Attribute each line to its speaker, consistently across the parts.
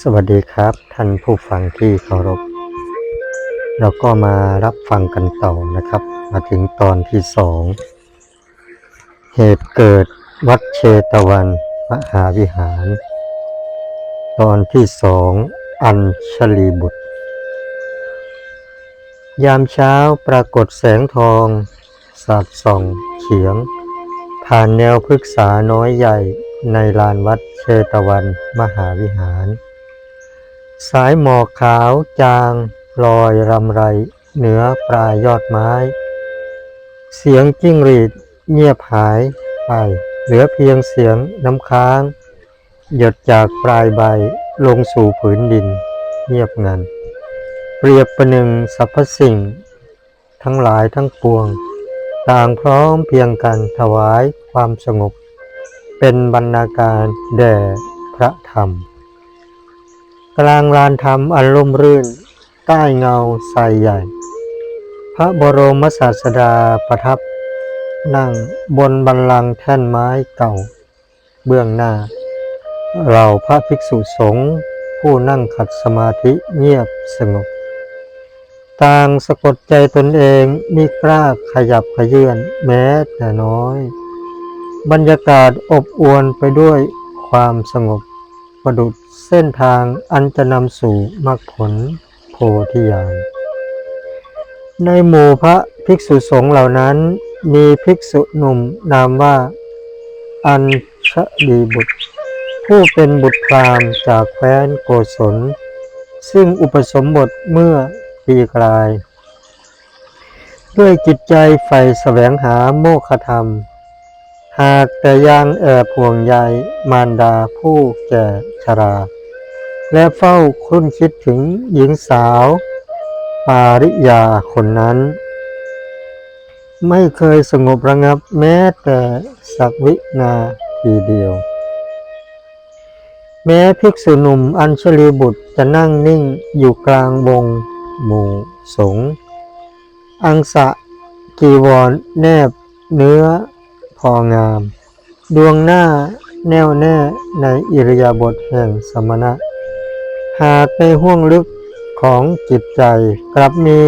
Speaker 1: สวัสดีครับท่านผู้ฟังที่เคารพ เราก็มารับฟังกันต่อนะครับ มาถึงตอนที่สองเหตุเกิดวัดเชตวัน มหาวิหาร ตอนที่สองอัญชลีบุตร ยามเช้าปรากฏแสงทอง สาดส่องเฉียง ผ่านแนวพฤกษาน้อยใหญ่ในลานวัดเชตวัน มหาวิหาร สายหมอกขาวจางลอยรำไรเหนือปลายยอดไม้ เสียงจิ้งหรีดเงียบหายไปเหลือเพียงเสียงน้ำค้าง หยดจากปลายใบลงสู่ผืนดิน เงียบงัน เปรียบประหนึ่งสรรพสิ่ง ทั้งหลายทั้งปวง ต่างพร้อมเพียงกันถวายความสงบ เป็นบรรณาการแด่พระธรรม กลางลานธรรมอันร่มรื่น ใต้เงาใสใหญ่ พระบรมศาสดาประทับ นั่งบนบัลลังแท่นไม้เก่า เบื้องหน้า เราพระภิกษุสงฆ์ผู้นั่งขัดสมาธิเงียบสงบ ต่างสะกดใจตนเองมิกล้าขยับขยื่นแม้แต่น้อย บรรยากาศอบอวลไปด้วยความสงบประดุด เส้นทางอันจะนำสู่มรรคผลโพธิญาณ ในหมู่พระภิกษุสงฆ์เหล่านั้น มีภิกษุหนุ่มนามว่า อัญชลีบุตร ผู้เป็นบุตรพรามจากแคว้นโกศล ซึ่งอุปสมบทเมื่อปีกลาย ด้วยจิตใจใฝ่แสวงหาโมฆะธรรม หากแต่ยังแอบห่วงใยมารดาผู้แก่ชรา และเฝ้าคุ้นคิดถึงหญิงสาว ปาริยาคนนั้น ไม่เคยสงบระงับแม้แต่สักวินาทีเดียว แม้ภิกษุหนุ่มอัญชลีบุตรจะนั่งนิ่งอยู่กลางวงหมู่สง อังสะกีวรแนบเนื้อ พองาม ดวงหน้าแน่วแน่ในอิริยาบถแห่งสมณะ หากในห้วงลึกของจิตใจกลับมี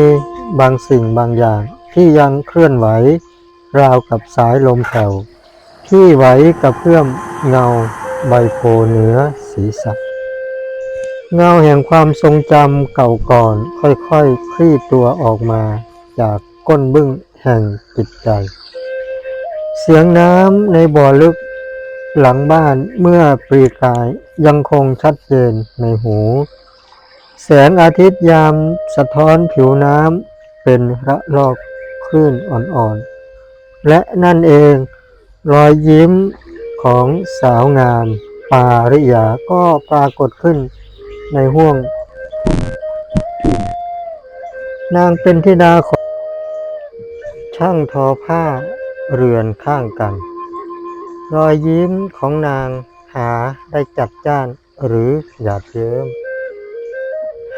Speaker 1: บางสิ่งบางอย่างที่ยังเคลื่อนไหว ราวกับสายลมแผ่วที่ไหวกับเพื่อมเงาใบโพเหนือศีรษะเงาแห่งความทรงจำเก่าก่อนค่อยๆคลี่ตัวออกมาจากก้นบึ้งแห่งจิตใจ เสียงน้ำในบ่อลึกหลังบ้านเมื่อปรีกายยังคงชัดเจนในหู แสงอาทิตย์ยามสะท้อนผิวน้ำเป็นระลอกคลื่นอ่อนๆ และนั่นเองรอยยิ้มของสาวงามปาริยาก็ปรากฏขึ้นในห้วง นางเป็นธิดาของช่างทอผ้า เรือนข้างกัน รอยยิ้มของนางหาได้จัดจ้านหรือหยาดเยิ้ม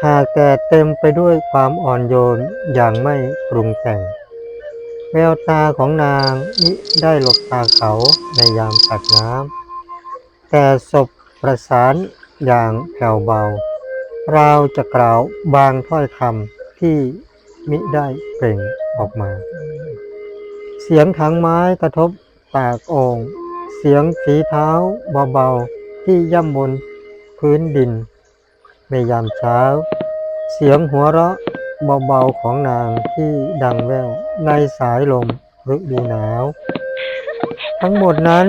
Speaker 1: หากแต่เต็มไปด้วยความอ่อนโยนอย่างไม่ปรุงแต่ง แววตาของนางมิได้หลบตาเขาในยามตักน้ำแต่ศพประสานอย่างแผ่วเบา เราจะกล่าวบางถ้อยคำที่มิได้เปล่งออกมา เสียงถังไม้กระทบปากโองเสียงฝีเท้าเบาๆที่ย่ำบนพื้นดินในยามเช้า เสียงหัวเราะเบาๆของนางที่ดังแว่วในสายลมฤดูหนาว ทั้งหมดนั้น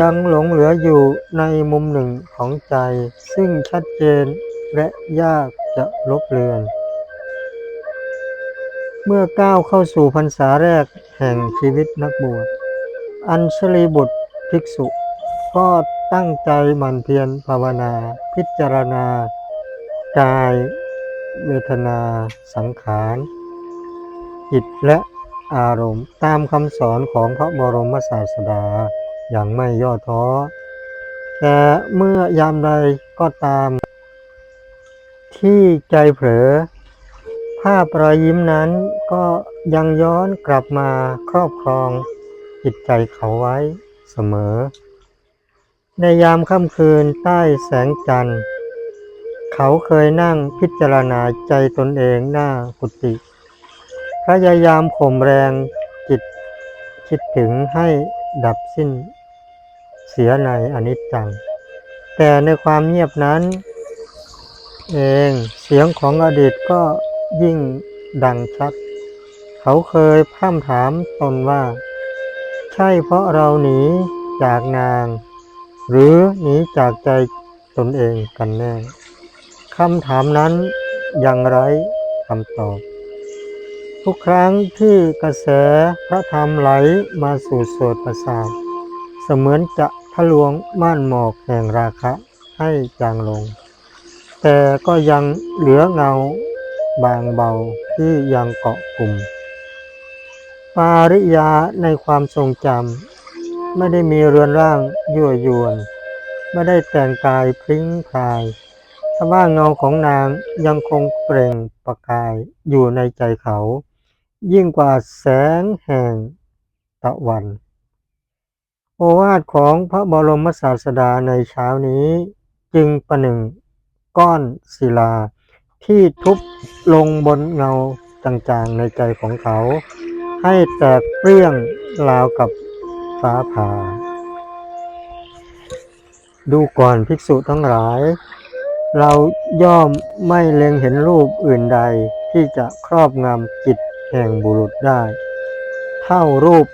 Speaker 1: ยังหลงเหลืออยู่ในมุมหนึ่งของใจ ซึ่งชัดเจนและยากจะลบเลือน เมื่อก้าวเข้าสู่พรรษาแรกแห่งชีวิตนักบวช อัญชลีบุตรภิกษุ ก็ตั้งใจหมั่นเพียรภาวนา พิจารณา กาย เวทนา สังขารจิตและอารมณ์ตามคำสอนของพระบรมศาสดาอย่างไม่ย่อท้อ แต่เมื่อยามใดก็ตามที่ใจเผลอ ภาพรอยยิ้มนั้นก็ยังย้อนกลับมาครอบครองจิตใจเขาไว้เสมอ ในยามค่ำคืนใต้แสงจันทร์ เขาเคยนั่งพิจารณาใจตนเองหน้ากุฏิพยายามข่มแรงจิตคิดถึงให้ดับสิ้น เสียในอนิจจัง แต่ในความเงียบนั้น เองเสียงของอดีตก็ ยิ่งดังชัด เขาเคยพร่ำถามตนว่า ใช่เพราะเราหนีจากนาง หรือหนีจากใจตนเองกันแน่คำถามนั้นยังไร้คำตอบ ทุกครั้งที่กระแสพระธรรมไหลมาสู่โสดประสาทเสมือนจะทะลวงม่านหมอกแห่งราคะให้จางลง แต่ก็ยังเหลือเงา บางเบาที่ยังเกาะกลุ่ม ปาริยาในความทรงจำไม่ได้มีเรือนร่างยั่วยวน ไม่ได้แต่งกายพริ้งพรายทว่าเงาของนางยังคงเปล่งประกายอยู่ในใจเขา ยิ่งกว่าแสงแห่งตะวัน โอวาทของพระบรมศาสดาในเช้านี้จึงประหนึ่งก้อนศิลา ที่ทุบลงบนเงาจางๆในใจของเขา ให้แตกเปรี้ยงราวกับฟ้าผ่า ดูก่อนภิกษุทั้งหลาย เราย่อมไม่เล็งเห็นรูปอื่นใดที่จะครอบงำจิตแห่งบุรุษได้ เท่ารูป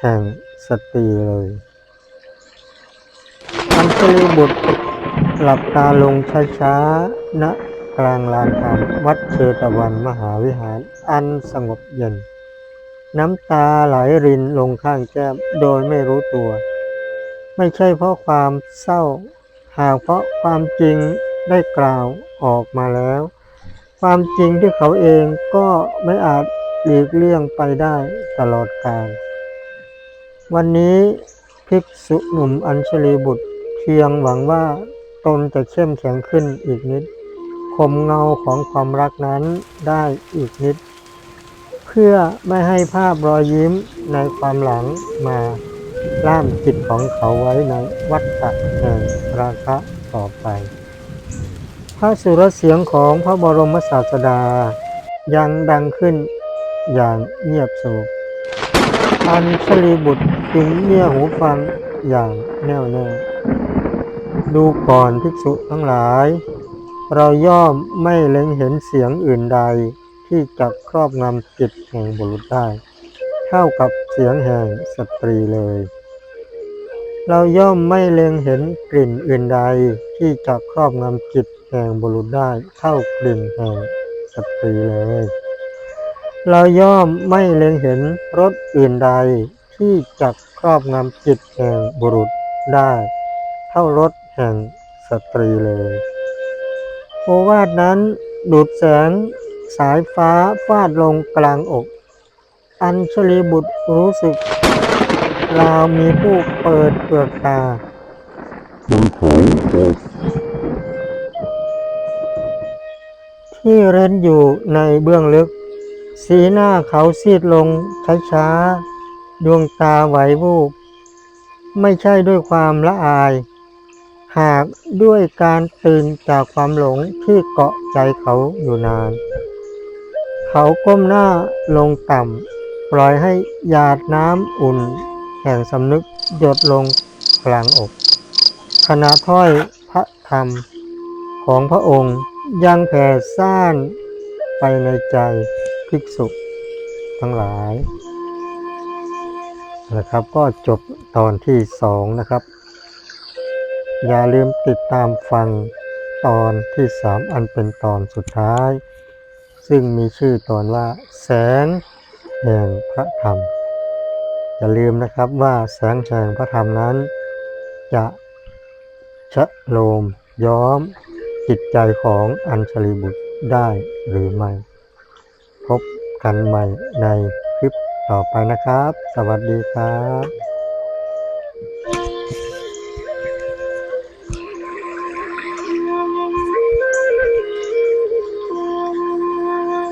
Speaker 1: แห่งสตรีเลยอัญชลีบุตรหลับตาลงช้าๆณ กลางลานธรรมวัดเชตวันมหาวิหาร อันสงบเย็น น้ำตาไหลรินลงข้างแก้มโดยไม่รู้ตัว ไม่ใช่เพราะความเศร้า หากเพราะความจริงได้กล่าวออกมาแล้ว ความจริงที่เขาเองก็ไม่อาจหลีกเลี่ยงไปได้ตลอดกาลวันนี้ภิกษุหนุ่มอัญชลีบุตรเพียงหวังว่าตนจะเข้มแข็งขึ้นอีกนิด ข่มเงาของความรักนั้นได้อีกนิด เพื่อไม่ให้ภาพรอยยิ้มในความหลังมาล่ามจิตของเขาไว้ในวัฏฏะแห่งราคะต่อไป พระสุรเสียงของพระบรมศาสดายังดังขึ้นอย่างเงียบสงบอัญชลีบุตรจึงเงี่ยหูฟังอย่างแน่วแน่ ดูก่อนภิกษุทั้งหลาย เราย่อมไม่เล็งเห็นเสียงอื่นใดที่จะครอบงำจิตแห่งบุรุษได้ เท่ากับเสียงแห่งสตรีเลย เราย่อมไม่เล็งเห็นกลิ่นอื่นใดที่จะครอบงำจิตแห่งบุรุษได้ เท่ากลิ่นแห่งสตรีเลย เราย่อมไม่เล็งเห็นรสอื่นใดที่จะครอบงำจิตแห่งบุรุษได้ เท่ารสแห่งสตรีเลย โอวาทนั้นดูดแสงสายฟ้าฟาดลงกลางอก อัญชลีบุตรรู้สึกราวมีผู้เปิดเปลือกตาที่เร้นอยู่ในเบื้องลึก สีหน้าเขาซีดลงช้าๆดวงตาไหววูบ ไม่ใช่ด้วยความละอาย หากด้วยการตื่นจากความหลงที่เกาะใจเขาอยู่นาน เขาก้มหน้าลงต่ำปล่อยให้หยาดน้ำอุ่นแห่งสำนึกหยดลงกลางอกขณะถ้อยพระธรรมของพระองค์ยังแผ่ซ่านไปในใจภิกษุทั้งหลายนะครับก็จบตอนที่สองนะครับ อย่าลืมติดตามฟังตอนที่สามอันเป็นตอนสุดท้าย ซึ่งมีชื่อตอนว่า แสงแห่งพระธรรม อย่าลืมนะครับว่าแสงแห่งพระธรรมนั้น จะชะโลมย้อมจิตใจของอัญชลีบุตรได้หรือไม่ พบกันใหม่ในคลิปต่อไปนะครับ สวัสดีครับ